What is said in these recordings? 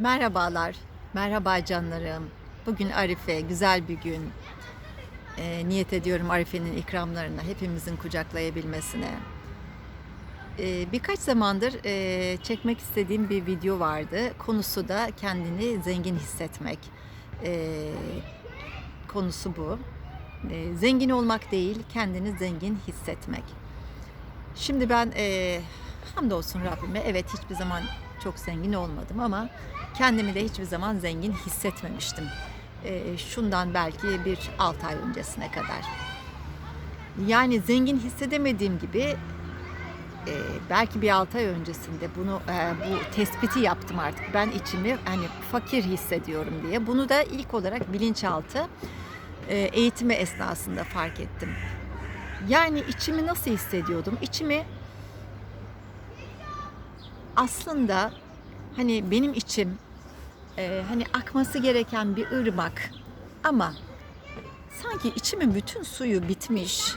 Merhabalar, merhaba canlarım. Bugün Arife, güzel bir gün. Ee, niyet ediyorum Arife'nin ikramlarına, hepimizin kucaklayabilmesine. Ee, birkaç zamandır e, çekmek istediğim bir video vardı. Konusu da kendini zengin hissetmek. Ee, konusu bu. Ee, zengin olmak değil, kendini zengin hissetmek. Şimdi ben e, hamdolsun Rabbime evet hiçbir zaman çok zengin olmadım ama kendimi de hiçbir zaman zengin hissetmemiştim. E, şundan belki bir 6 ay öncesine kadar. Yani zengin hissedemediğim gibi e, belki bir 6 ay öncesinde bunu e, bu tespiti yaptım artık. Ben içimi hani fakir hissediyorum diye. Bunu da ilk olarak bilinçaltı e, eğitimi esnasında fark ettim. Yani içimi nasıl hissediyordum? İçimi aslında hani benim içim e, hani akması gereken bir ırmak ama sanki içimin bütün suyu bitmiş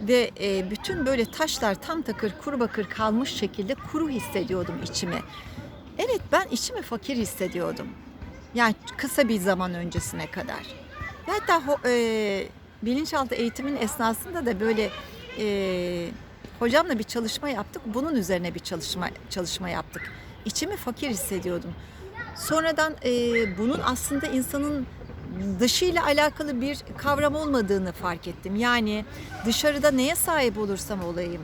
ve e, bütün böyle taşlar tam takır kuru bakır kalmış şekilde kuru hissediyordum içimi. Evet ben içimi fakir hissediyordum. Yani kısa bir zaman öncesine kadar. Ve hatta e, bilinçaltı eğitimin esnasında da böyle e, hocamla bir çalışma yaptık. Bunun üzerine bir çalışma çalışma yaptık. İçimi fakir hissediyordum. Sonradan e, bunun aslında insanın dışıyla alakalı bir kavram olmadığını fark ettim. Yani dışarıda neye sahip olursam olayım,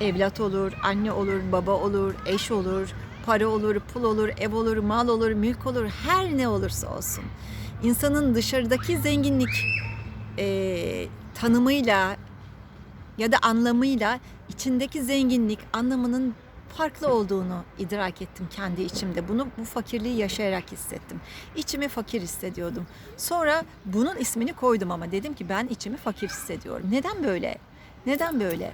evlat olur, anne olur, baba olur, eş olur, para olur, pul olur, ev olur, mal olur, mülk olur, her ne olursa olsun. İnsanın dışarıdaki zenginlik e, tanımıyla ya da anlamıyla içindeki zenginlik anlamının farklı olduğunu idrak ettim kendi içimde. Bunu bu fakirliği yaşayarak hissettim. İçimi fakir hissediyordum. Sonra bunun ismini koydum ama dedim ki ben içimi fakir hissediyorum. Neden böyle? Neden böyle?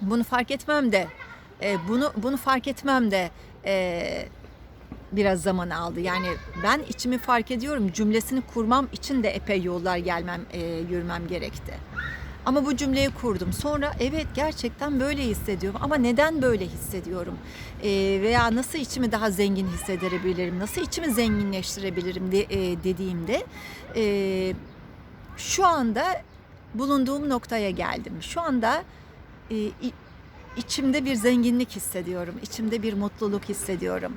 Bunu fark etmem de e, bunu bunu fark etmem de e, biraz zaman aldı. Yani ben içimi fark ediyorum cümlesini kurmam için de epey yollar gelmem e, yürümem gerekti. Ama bu cümleyi kurdum. Sonra evet gerçekten böyle hissediyorum. Ama neden böyle hissediyorum? E, veya nasıl içimi daha zengin hissedebilirim? Nasıl içimi zenginleştirebilirim de, e, dediğimde e, şu anda bulunduğum noktaya geldim. Şu anda e, içimde bir zenginlik hissediyorum. İçimde bir mutluluk hissediyorum.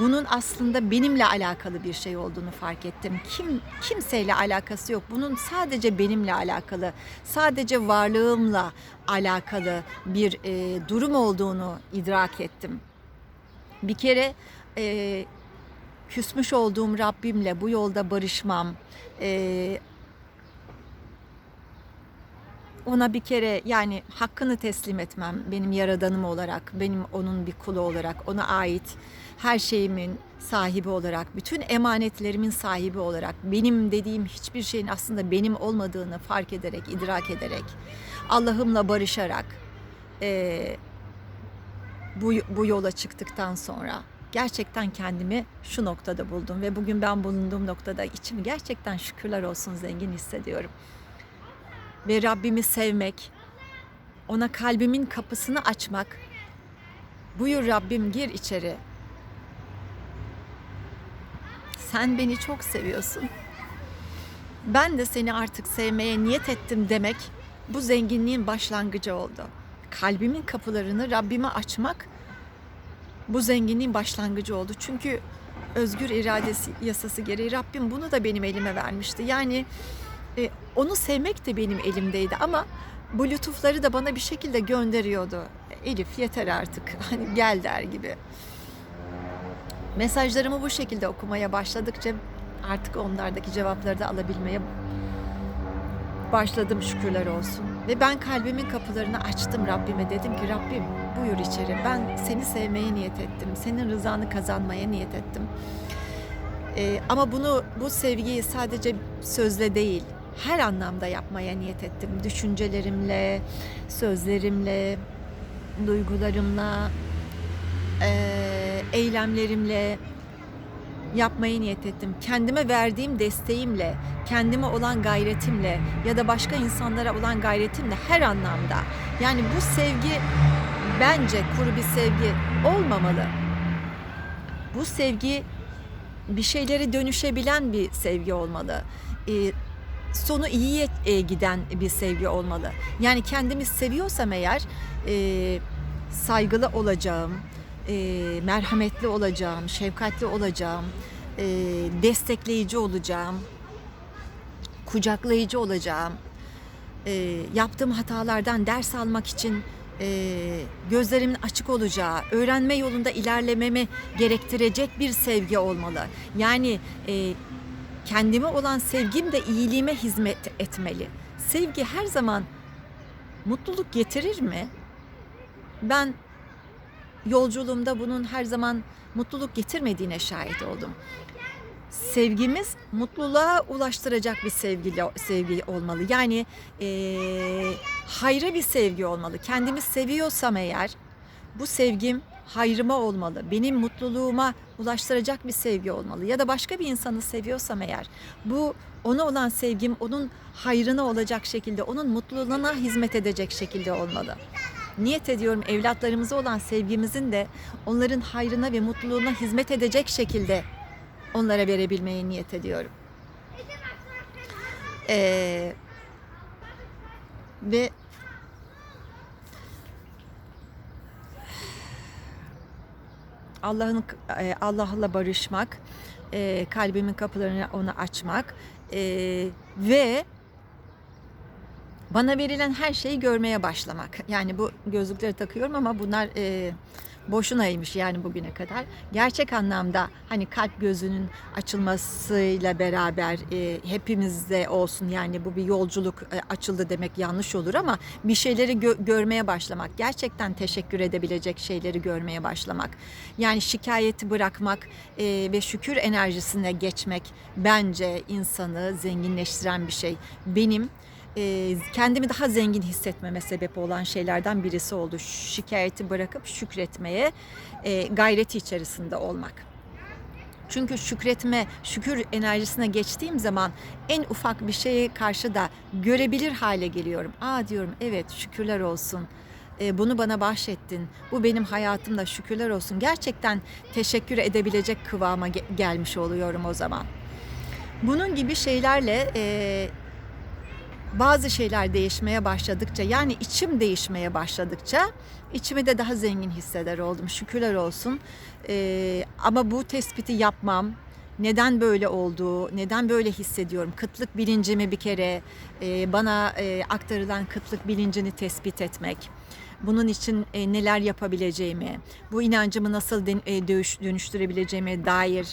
Bunun aslında benimle alakalı bir şey olduğunu fark ettim. Kim kimseyle alakası yok. Bunun sadece benimle alakalı, sadece varlığımla alakalı bir e, durum olduğunu idrak ettim. Bir kere e, küsmüş olduğum Rabbimle bu yolda barışmam, e, ona bir kere yani hakkını teslim etmem benim yaradanım olarak, benim onun bir kulu olarak, ona ait her şeyimin sahibi olarak, bütün emanetlerimin sahibi olarak, benim dediğim hiçbir şeyin aslında benim olmadığını fark ederek, idrak ederek, Allah'ımla barışarak eee, bu, bu yola çıktıktan sonra gerçekten kendimi şu noktada buldum ve bugün ben bulunduğum noktada içimi gerçekten şükürler olsun zengin hissediyorum ve Rabbimi sevmek, ona kalbimin kapısını açmak. Buyur Rabbim gir içeri. Sen beni çok seviyorsun. Ben de seni artık sevmeye niyet ettim demek bu zenginliğin başlangıcı oldu. Kalbimin kapılarını Rabbime açmak bu zenginliğin başlangıcı oldu. Çünkü özgür iradesi yasası gereği Rabbim bunu da benim elime vermişti. Yani e, onu sevmek de benim elimdeydi ama bu lütufları da bana bir şekilde gönderiyordu. Elif yeter artık hani gel der gibi. Mesajlarımı bu şekilde okumaya başladıkça artık onlardaki cevapları da alabilmeye başladım şükürler olsun. Ve ben kalbimin kapılarını açtım Rabbime. Dedim ki Rabbim buyur içeri. Ben seni sevmeye niyet ettim. Senin rızanı kazanmaya niyet ettim. Ee, ama bunu bu sevgiyi sadece sözle değil, her anlamda yapmaya niyet ettim. Düşüncelerimle, sözlerimle, duygularımla, eylemlerimle yapmaya niyet ettim. Kendime verdiğim desteğimle, kendime olan gayretimle ya da başka insanlara olan gayretimle her anlamda. Yani bu sevgi bence kuru bir sevgi olmamalı. bu sevgi bir şeyleri dönüşebilen bir sevgi olmalı. E, sonu iyiye e, giden bir sevgi olmalı. Yani kendimi seviyorsam eğer e, saygılı olacağım, e, merhametli olacağım, şefkatli olacağım, e, destekleyici olacağım, kucaklayıcı olacağım. E, yaptığım hatalardan ders almak için e, gözlerimin açık olacağı, öğrenme yolunda ilerlememi gerektirecek bir sevgi olmalı. Yani e, kendime olan sevgim de iyiliğime hizmet etmeli. Sevgi her zaman mutluluk getirir mi? Ben yolculuğumda bunun her zaman mutluluk getirmediğine şahit oldum. Sevgimiz mutluluğa ulaştıracak bir sevgi, sevgi olmalı. Yani eee hayra bir sevgi olmalı. Kendimi seviyorsam eğer bu sevgim hayrıma olmalı. Benim mutluluğuma ulaştıracak bir sevgi olmalı. Ya da başka bir insanı seviyorsam eğer bu ona olan sevgim onun hayrına olacak şekilde, onun mutluluğuna hizmet edecek şekilde olmalı. Niyet ediyorum evlatlarımıza olan sevgimizin de onların hayrına ve mutluluğuna hizmet edecek şekilde onlara verebilmeyi niyet ediyorum. Ee, ve Allah'ın e, Allah'la barışmak, e, kalbimin kapılarını ona açmak e, ve bana verilen her şeyi görmeye başlamak. Yani bu gözlükleri takıyorum ama bunlar boşunaymış yani bugüne kadar. Gerçek anlamda hani kalp gözünün açılmasıyla beraber e, hepimizde olsun yani bu bir yolculuk e, açıldı demek yanlış olur ama bir şeyleri gö- görmeye başlamak. Gerçekten teşekkür edebilecek şeyleri görmeye başlamak. Yani şikayeti bırakmak e, ve şükür enerjisine geçmek bence insanı zenginleştiren bir şey. Benim kendimi daha zengin hissetmeme sebep olan şeylerden birisi oldu. Şikayeti bırakıp şükretmeye e, gayreti içerisinde olmak. Çünkü şükretme, şükür enerjisine geçtiğim zaman en ufak bir şeye karşı da görebilir hale geliyorum. Aa diyorum evet şükürler olsun. E, bunu bana bahşettin. Bu benim hayatımda şükürler olsun. Gerçekten teşekkür edebilecek kıvama ge- gelmiş oluyorum o zaman. Bunun gibi şeylerle e, bazı şeyler değişmeye başladıkça yani içim değişmeye başladıkça içimi de daha zengin hisseder oldum. Şükürler olsun. Ee, ama bu tespiti yapmam, neden böyle olduğu, neden böyle hissediyorum, kıtlık bilincimi bir kere e, bana e, aktarılan kıtlık bilincini tespit etmek. Bunun için e, neler yapabileceğimi, bu inancımı nasıl den- e, dönüş- dönüştürebileceğime dair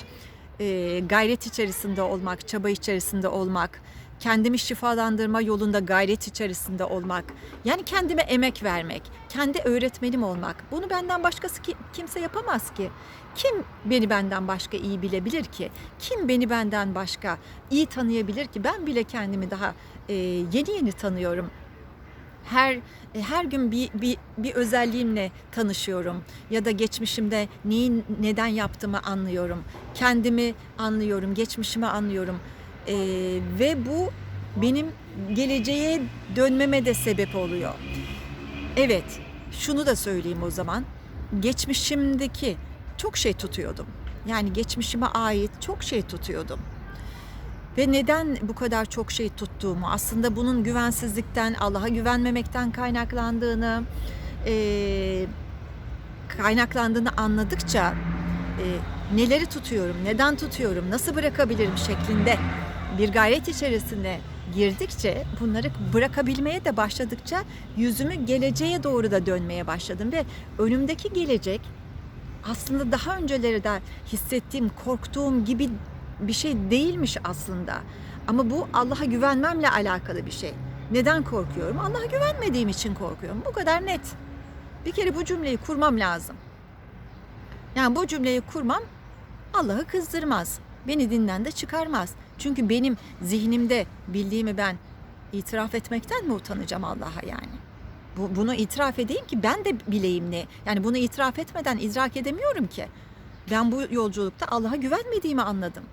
e, gayret içerisinde olmak, çaba içerisinde olmak, kendimi şifalandırma yolunda gayret içerisinde olmak, yani kendime emek vermek, kendi öğretmenim olmak. Bunu benden başkası ki, kimse yapamaz ki. Kim beni benden başka iyi bilebilir ki? Kim beni benden başka iyi tanıyabilir ki? Ben bile kendimi daha e, yeni yeni tanıyorum. Her e, her gün bir, bir bir özelliğimle tanışıyorum ya da geçmişimde neyi neden yaptığımı anlıyorum. Kendimi anlıyorum, geçmişimi anlıyorum. Ee, ve bu benim geleceğe dönmeme de sebep oluyor. Evet, şunu da söyleyeyim o zaman. Geçmişimdeki çok şey tutuyordum. Yani geçmişime ait çok şey tutuyordum. Ve neden bu kadar çok şey tuttuğumu, aslında bunun güvensizlikten, Allah'a güvenmemekten kaynaklandığını, e, kaynaklandığını anladıkça e, neleri tutuyorum, neden tutuyorum, nasıl bırakabilirim şeklinde bir gayret içerisinde girdikçe bunları bırakabilmeye de başladıkça yüzümü geleceğe doğru da dönmeye başladım ve önümdeki gelecek aslında daha önceleri de hissettiğim, korktuğum gibi bir şey değilmiş aslında. Ama bu Allah'a güvenmemle alakalı bir şey. Neden korkuyorum? Allah'a güvenmediğim için korkuyorum. Bu kadar net. Bir kere bu cümleyi kurmam lazım. Yani bu cümleyi kurmam Allah'ı kızdırmaz. Beni dinden de çıkarmaz. Çünkü benim zihnimde bildiğimi ben itiraf etmekten mi utanacağım Allah'a yani? Bu, bunu itiraf edeyim ki ben de bileyim ne. Yani bunu itiraf etmeden idrak edemiyorum ki. Ben bu yolculukta Allah'a güvenmediğimi anladım.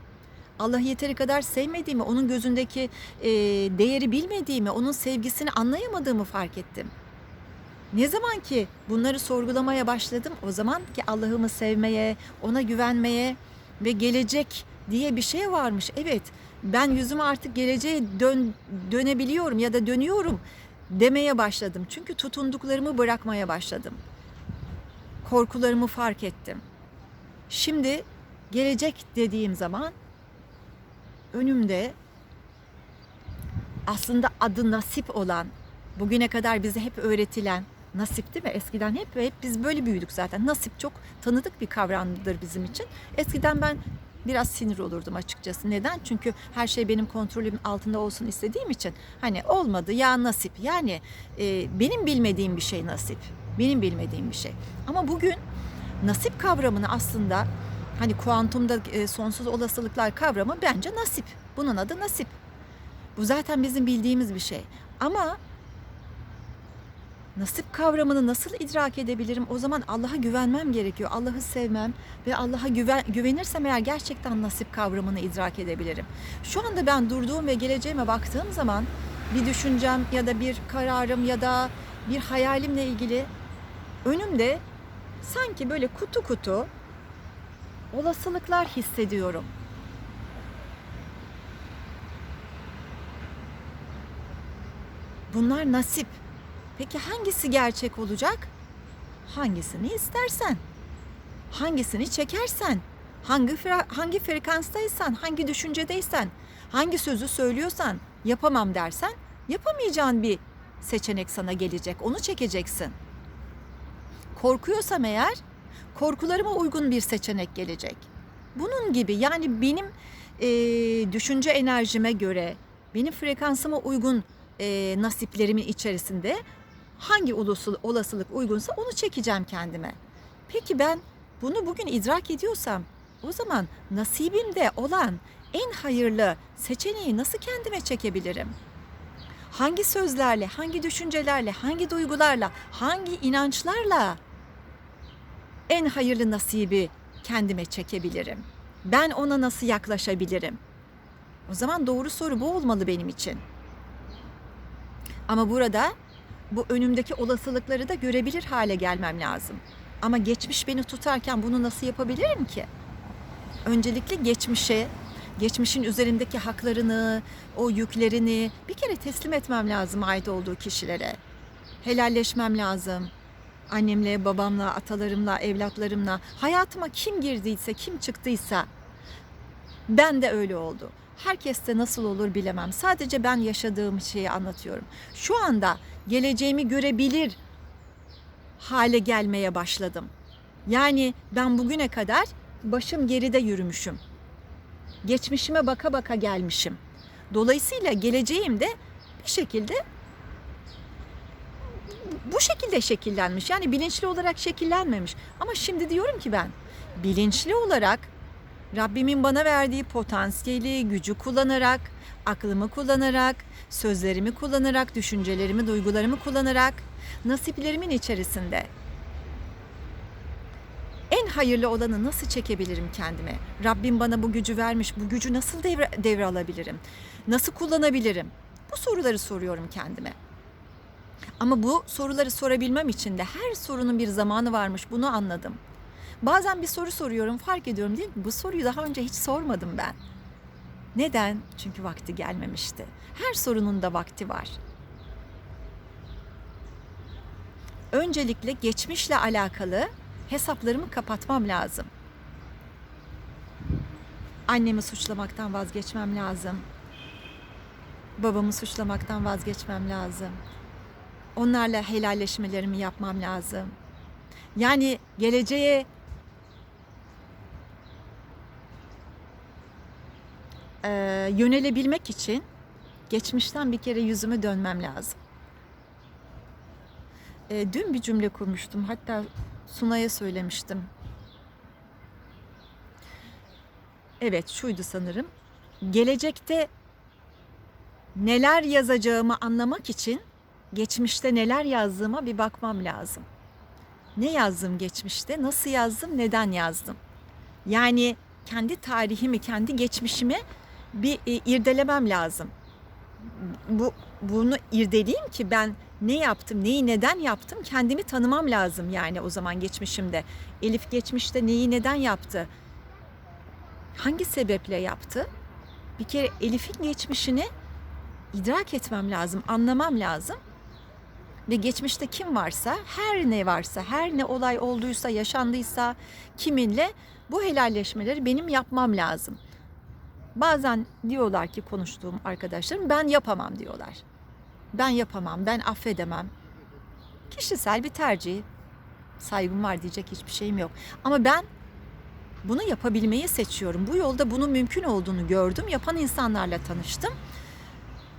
Allah'ı yeteri kadar sevmediğimi, onun gözündeki e, değeri bilmediğimi, onun sevgisini anlayamadığımı fark ettim. Ne zaman ki bunları sorgulamaya başladım o zaman ki Allah'ımı sevmeye, ona güvenmeye ve gelecek diye bir şey varmış. Evet ben yüzümü artık geleceğe dön, dönebiliyorum ya da dönüyorum demeye başladım. Çünkü tutunduklarımı bırakmaya başladım. Korkularımı fark ettim. Şimdi gelecek dediğim zaman önümde aslında adı nasip olan, bugüne kadar bize hep öğretilen nasip değil mi? Eskiden hep hep biz böyle büyüdük zaten. Nasip çok tanıdık bir kavramdır bizim için. Eskiden ben biraz sinir olurdum açıkçası. Neden? Çünkü her şey benim kontrolüm altında olsun istediğim için. Hani olmadı ya nasip. Yani e, benim bilmediğim bir şey nasip. Benim bilmediğim bir şey. Ama bugün nasip kavramını aslında hani kuantumda e, sonsuz olasılıklar kavramı bence nasip. Bunun adı nasip. Bu zaten bizim bildiğimiz bir şey. Ama nasip kavramını nasıl idrak edebilirim? O zaman Allah'a güvenmem gerekiyor. Allah'ı sevmem ve Allah'a güven, güvenirsem eğer gerçekten nasip kavramını idrak edebilirim. Şu anda ben durduğum ve geleceğime baktığım zaman bir düşüncem ya da bir kararım ya da bir hayalimle ilgili önümde sanki böyle kutu kutu olasılıklar hissediyorum. Bunlar nasip. Peki hangisi gerçek olacak? Hangisini istersen. Hangisini çekersen. Hangi hangi frekanstaysan, hangi düşüncedeysen, hangi sözü söylüyorsan, yapamam dersen, yapamayacağın bir seçenek sana gelecek. Onu çekeceksin. Korkuyorsam eğer, korkularıma uygun bir seçenek gelecek. Bunun gibi yani benim e, düşünce enerjime göre, benim frekansıma uygun e, nasiplerimin içerisinde hangi olasılık uygunsa onu çekeceğim kendime. Peki ben bunu bugün idrak ediyorsam o zaman nasibimde olan en hayırlı seçeneği nasıl kendime çekebilirim? Hangi sözlerle, hangi düşüncelerle, hangi duygularla, hangi inançlarla en hayırlı nasibi kendime çekebilirim? Ben ona nasıl yaklaşabilirim? O zaman doğru soru bu olmalı benim için. Ama burada bu önümdeki olasılıkları da görebilir hale gelmem lazım. Ama geçmiş beni tutarken bunu nasıl yapabilirim ki? Öncelikle geçmişe, geçmişin üzerimdeki haklarını, o yüklerini bir kere teslim etmem lazım ait olduğu kişilere. Helalleşmem lazım. Annemle, babamla, atalarımla, evlatlarımla, hayatıma kim girdiyse, kim çıktıysa ben de öyle oldu. Herkeste nasıl olur bilemem. Sadece ben yaşadığım şeyi anlatıyorum. Şu anda geleceğimi görebilir hale gelmeye başladım. Yani ben bugüne kadar başım geride yürümüşüm. Geçmişime baka baka gelmişim. Dolayısıyla geleceğim de bir şekilde bu şekilde şekillenmiş. Yani bilinçli olarak şekillenmemiş. Ama şimdi diyorum ki ben bilinçli olarak Rabbimin bana verdiği potansiyeli, gücü kullanarak, aklımı kullanarak, sözlerimi kullanarak, düşüncelerimi, duygularımı kullanarak nasiplerimin içerisinde en hayırlı olanı nasıl çekebilirim kendime? Rabbim bana bu gücü vermiş. Bu gücü nasıl devre, devre alabilirim? Nasıl kullanabilirim? Bu soruları soruyorum kendime. Ama bu soruları sorabilmem için de her sorunun bir zamanı varmış. Bunu anladım. Bazen bir soru soruyorum, fark ediyorum değil mi? Bu soruyu daha önce hiç sormadım ben. Neden? Çünkü vakti gelmemişti. Her sorunun da vakti var. Öncelikle geçmişle alakalı hesaplarımı kapatmam lazım. Annemi suçlamaktan vazgeçmem lazım. Babamı suçlamaktan vazgeçmem lazım. Onlarla helalleşmelerimi yapmam lazım. Yani geleceğe e, yönelebilmek için geçmişten bir kere yüzümü dönmem lazım. E, dün bir cümle kurmuştum. Hatta Sunay'a söylemiştim. Evet şuydu sanırım. Gelecekte neler yazacağımı anlamak için geçmişte neler yazdığıma bir bakmam lazım. Ne yazdım geçmişte, nasıl yazdım, neden yazdım? Yani kendi tarihimi, kendi geçmişimi bir e, irdelemem lazım. Bu bunu irdeleyeyim ki ben ne yaptım, neyi neden yaptım kendimi tanımam lazım yani o zaman geçmişimde. Elif geçmişte neyi neden yaptı? Hangi sebeple yaptı? Bir kere Elif'in geçmişini idrak etmem lazım, anlamam lazım. Ve geçmişte kim varsa, her ne varsa, her ne olay olduysa, yaşandıysa kiminle bu helalleşmeleri benim yapmam lazım. Bazen diyorlar ki konuştuğum arkadaşlarım ben yapamam diyorlar. Ben yapamam, ben affedemem. Kişisel bir tercih. Saygım var diyecek hiçbir şeyim yok. Ama ben bunu yapabilmeyi seçiyorum. Bu yolda bunun mümkün olduğunu gördüm. Yapan insanlarla tanıştım.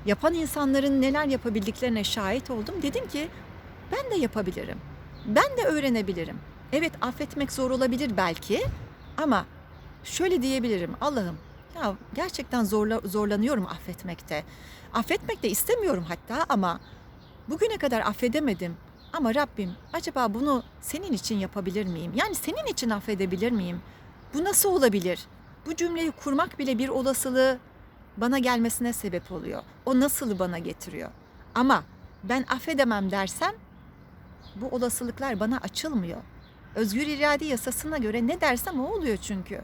Yapan insanların neler yapabildiklerine şahit oldum. Dedim ki ben de yapabilirim. Ben de öğrenebilirim. Evet affetmek zor olabilir belki ama şöyle diyebilirim. Allah'ım ya gerçekten zorla, zorlanıyorum affetmekte. Affetmek de istemiyorum hatta ama bugüne kadar affedemedim. Ama Rabbim acaba bunu senin için yapabilir miyim? Yani senin için affedebilir miyim? Bu nasıl olabilir? Bu cümleyi kurmak bile bir olasılığı bana gelmesine sebep oluyor. O nasılı bana getiriyor. Ama ben affedemem dersem bu olasılıklar bana açılmıyor. Özgür irade yasasına göre ne dersem o oluyor çünkü.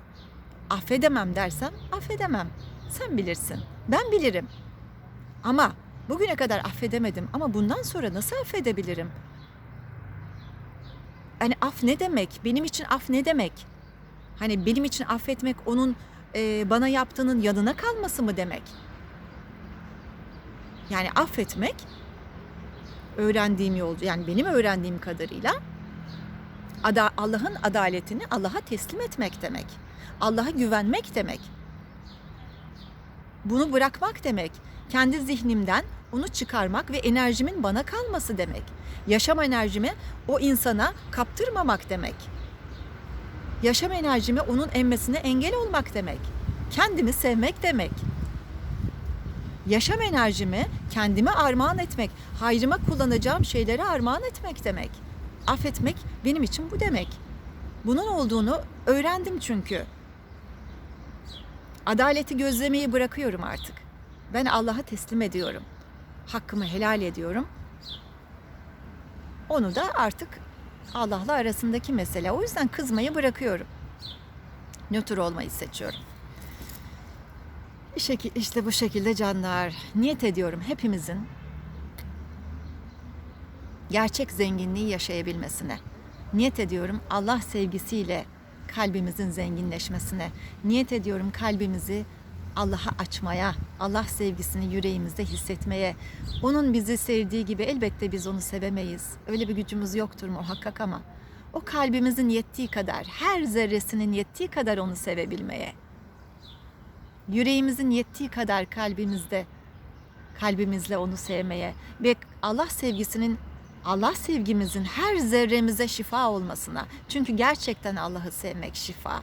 Affedemem dersem affedemem. Sen bilirsin. Ben bilirim. Ama bugüne kadar affedemedim ama bundan sonra nasıl affedebilirim? Hani af ne demek? Benim için af ne demek? Hani benim için affetmek onun e, bana yaptığının yanına kalması mı demek? Yani affetmek öğrendiğim yol yani benim öğrendiğim kadarıyla ada, Allah'ın adaletini Allah'a teslim etmek demek. Allah'a güvenmek demek. Bunu bırakmak demek. Kendi zihnimden onu çıkarmak ve enerjimin bana kalması demek. Yaşam enerjimi o insana kaptırmamak demek. Yaşam enerjimi onun emmesine engel olmak demek. Kendimi sevmek demek. Yaşam enerjimi kendime armağan etmek, hayrıma kullanacağım şeylere armağan etmek demek. Affetmek benim için bu demek. Bunun olduğunu öğrendim çünkü. Adaleti gözlemeyi bırakıyorum artık. Ben Allah'a teslim ediyorum. Hakkımı helal ediyorum. Onu da artık Allah'la arasındaki mesele. O yüzden kızmayı bırakıyorum. Nötr olmayı seçiyorum. İşte bu şekilde canlar. Niyet ediyorum hepimizin gerçek zenginliği yaşayabilmesine. Niyet ediyorum Allah sevgisiyle kalbimizin zenginleşmesine. Niyet ediyorum kalbimizi Allah'a açmaya, Allah sevgisini yüreğimizde hissetmeye. Onun bizi sevdiği gibi elbette biz onu sevemeyiz. Öyle bir gücümüz yoktur muhakkak ama o kalbimizin yettiği kadar, her zerresinin yettiği kadar onu sevebilmeye. Yüreğimizin yettiği kadar kalbimizde kalbimizle onu sevmeye ve Allah sevgisinin Allah sevgimizin her zerremize şifa olmasına. Çünkü gerçekten Allah'ı sevmek şifa.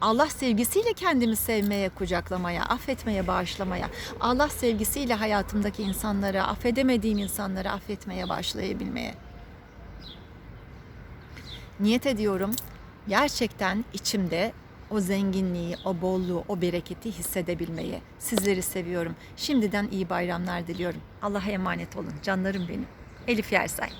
Allah sevgisiyle kendimi sevmeye, kucaklamaya, affetmeye, bağışlamaya, Allah sevgisiyle hayatımdaki insanları, affedemediğim insanları affetmeye, başlayabilmeye. Niyet ediyorum gerçekten içimde o zenginliği, o bolluğu, o bereketi hissedebilmeyi. Sizleri seviyorum. Şimdiden iyi bayramlar diliyorum. Allah'a emanet olun canlarım benim. Elif Yersay.